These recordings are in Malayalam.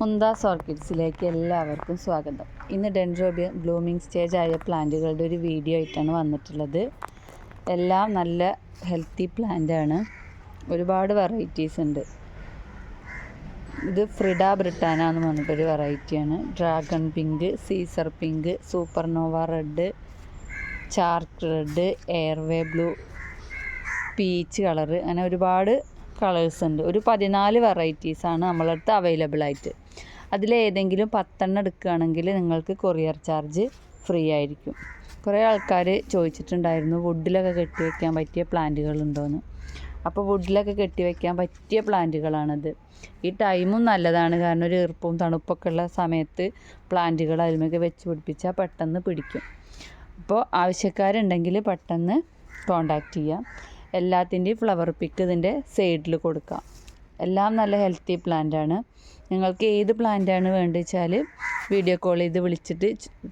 മുന്താസ് ഓർക്കിഡ്സിലേക്ക് എല്ലാവർക്കും സ്വാഗതം. ഇന്ന് ഡെൻഡ്രോബിയ ബ്ലൂമിങ് സ്റ്റേജ് ആയ പ്ലാന്റുകളുടെ ഒരു വീഡിയോ ആയിട്ടാണ് വന്നിട്ടുള്ളത്. എല്ലാം നല്ല ഹെൽത്തി പ്ലാന്റ് ആണ്. ഒരുപാട് വെറൈറ്റീസ് ഉണ്ട്. ഇത് ഫ്രിഡ ബ്രിട്ടാന എന്ന് പറഞ്ഞിട്ടൊരു വെറൈറ്റിയാണ് dragon pink Caesar pink supernova red ചാർക്ക് red airway blue peach colour അങ്ങനെ ഒരുപാട് കളേഴ്സ് ഉണ്ട്. ഒരു പതിനാല് വെറൈറ്റീസാണ് നമ്മളടുത്ത് അവൈലബിൾ ആയിട്ട്. അതിലേതെങ്കിലും പത്തെണ്ണം എടുക്കുകയാണെങ്കിൽ നിങ്ങൾക്ക് കൊറിയർ ചാർജ് ഫ്രീ ആയിരിക്കും. കുറേ ആൾക്കാർ ചോദിച്ചിട്ടുണ്ടായിരുന്നു വുഡിലൊക്കെ കെട്ടി വെക്കാൻ പറ്റിയ പ്ലാന്റുകൾ ഉണ്ടോയെന്ന് അപ്പോൾ വുഡിലൊക്കെ കെട്ടി വെക്കാൻ പറ്റിയ പ്ലാന്റുകളാണത് ഈ ടൈമും നല്ലതാണ്. കാരണം ഒരു ഈർപ്പവും തണുപ്പൊക്കെ ഉള്ള സമയത്ത് പ്ലാന്റുകൾ അതിലേക്ക് വെച്ച് പിടിപ്പിച്ചാൽ പെട്ടെന്ന് പിടിക്കും. അപ്പോൾ ആവശ്യക്കാരുണ്ടെങ്കിൽ പെട്ടെന്ന് കോണ്ടാക്റ്റ് ചെയ്യാം. എല്ലാത്തിന്റെയും ഫ്ലവർ പിക്ക് ഇതിന്റെ സൈഡിൽ കൊടുക്കാം. എല്ലാം നല്ല ഹെൽത്തി പ്ലാന്റ് ആണ്. നിങ്ങൾക്ക് ഏത് പ്ലാന്റ് ആണ് വേണ്ടത് വെച്ചാൽ വീഡിയോ കോൾ ചെയ്ത് വിളിച്ചിട്ട്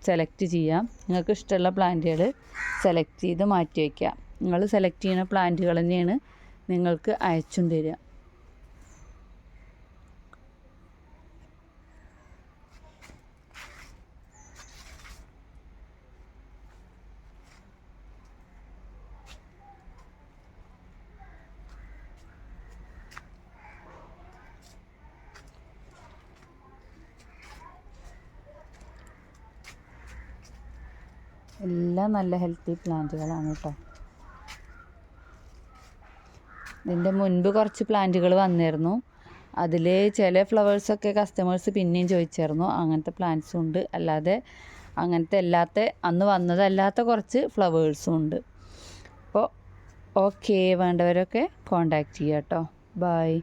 സെലക്ട് ചെയ്യാം. നിങ്ങൾക്ക് ഇഷ്ടമുള്ള പ്ലാന്റുകൾ സെലക്ട് ചെയ്ത് മാറ്റി വയ്ക്കാം നിങ്ങൾ സെലക്ട് ചെയ്യുന്ന പ്ലാന്റുകൾ തന്നെയാണ് നിങ്ങൾക്ക് അയച്ചും തരിക എല്ലാം നല്ല ഹെൽത്തി പ്ലാന്റുകളാണ് കേട്ടോ ഇതിന്റെ മുൻപ് കുറച്ച് പ്ലാന്റുകൾ വന്നിരുന്നു. അതിൽ ചില ഫ്ലവേഴ്സൊക്കെ കസ്റ്റമേഴ്സ് പിന്നെയും ചോദിച്ചായിരുന്നു. അങ്ങനത്തെ പ്ലാന്റ്സും ഉണ്ട്. അല്ലാതെ അങ്ങനത്തെ അല്ലാത്ത അന്ന് വന്നതല്ലാത്ത കുറച്ച് ഫ്ലവേഴ്സും ഉണ്ട്. അപ്പോൾ ഓക്കെ വേണ്ടവരൊക്കെ കോണ്ടാക്ട് ചെയ്യാം കേട്ടോ ബായ്